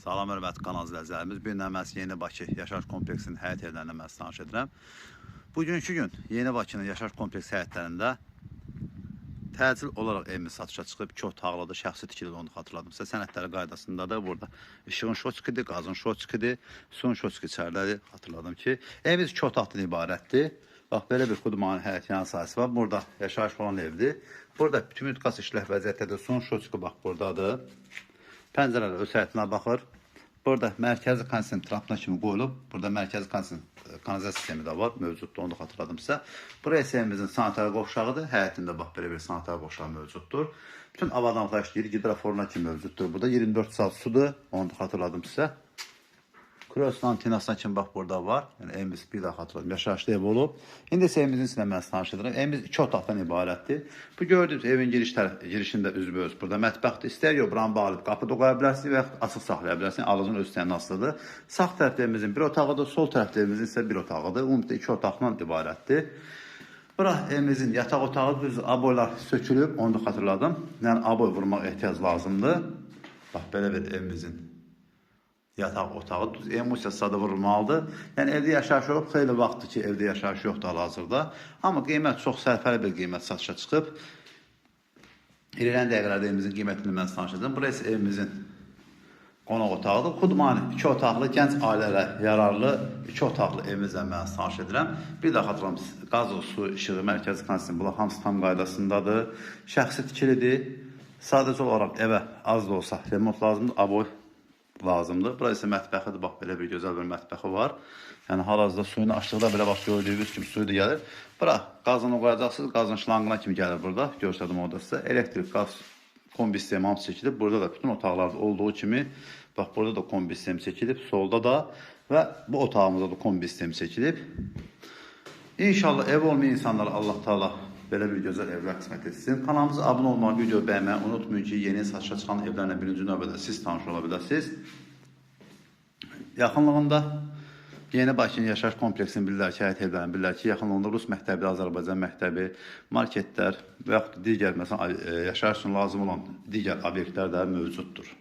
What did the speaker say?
Salam hörmətli kanal izləyicilərimiz. Bu gün məhz Yeni Bakı yaşayış kompleksinin həyət evlərindən məhz tanış edirəm. Bugünkü gün Yeni Bakının yaşayış kompleksi həyətlərində təcil olaraq evimiz satışa çıxıb 2 otaqlıdır, şəxsi tikili onu xatırladım. Sizə sənədləri qaydasındadır. Burada işığın şoçkidir, qazın şoçkidir, suyun şoçki içəridədir. Xatırladım ki, evimiz 2 otaqdan ibarətdir. Bax belə bir xudmanın həyət yan sahəsi var. Burada yaşayış olan evdir. Burada bütün qaz işləh vəziyyətdədir. Suyun şoçki bax buradadır. Pəncərələr öz həyətinə baxır. Burada mərkəzi konsentratına kimi qoyulub. Burada mərkəzi konsen- kanalizasiya sistemi də var, mövcuddur. Onu xatırladım sizə. Burası evimizin sanitar qovşağıdır. Həyətində bax belə bir sanitar qovşağı mövcuddur. Bütün avadanlıqlar işləyir. Gidroforuna kimi mövcuddur. Burada 24 saat sudur. Onu da xatırladım sizə. Kroos antenasına kimi bax burada var. Yəni evimiz bir daha xatırladım. Yaşayışlı ev olub. İndi isə evimizin içində mən edirəm. Evimiz iki otaqdan ibarətdir. Bu gördüyünüz evin giriş tərəf girişində üzbəüz burada mətbəxdir. İstər yox buranı bağlayıb qapı da qoya bilərsiniz və yaxud açıq saxlaya bilərsiniz. Ağacın öz asılıdır. Sağ tərəfdə evimizin bir otağıdır, sol tərəfdə evimizin isə bir otağıdır. Ümumiyyətlə iki otaqdan ibarətdir. Bura evimizin yataq otağı düz aboylar sökülüb, onu da xatırladım. Yəni aboy vurmaq ehtiyac lazımdır. Bax belə bir evimizin yataq otağı düz emosiya sadə vurulmalıdır. Yəni evdə yaşayış yox, xeyli vaxtdır ki, evdə yaşayış yoxdur hal-hazırda. Amma qiymət çox sərfəli bir qiymət satışa çıxıb. İlerleyen dəqiqələrdə evimizin qiymətini mən danışacağam. Burası evimizin qonaq otağıdır. Xudmani 2 otaqlı gənc ailələrə yararlı 2 otaqlı evimizlə mən tanış edirəm. Bir daha xatırlam, qaz, su, işığı, mərkəzi kondisioner bunlar hamısı tam qaydasındadır. Şəxsi tikilidir. Sadəcə olaraq evə az da olsa remont lazımdır, aboy lazımdır. Bura isə mətbəxidir. Bax belə bir gözəl bir mətbəxi var. Yəni hal-hazırda suyunu açdıqda belə bax gördüyünüz kimi suyu da gəlir. Bura qazını qoyacaqsınız. Qazın şlanqına kimi gəlir burada. Göstərdim orada sizə. Elektrik, qaz kombi sistemi hamısı çəkilib. Burada da bütün otaqlarda olduğu kimi bax burada da kombi sistemi çəkilib. Solda da və bu otağımızda da kombi sistemi çəkilib. İnşallah ev olmayan insanlara Allah Taala belə bir gözəl evlər qismət etsin. Kanalımıza abunə olmağı, video bəyənməyi unutmayın ki, yeni satışa çıxan evlərlə birinci növbədə siz tanış ola biləsiniz. Yaxınlığında Yeni Bakının yaşayış kompleksinin bildilər ki, həyət evlərinin bildilər ki, yaxınlığında Rus məktəbi, Azərbaycan məktəbi, marketlər və yaxud digər məsələn e, yaşayış üçün lazım olan digər obyektlər də mövcuddur.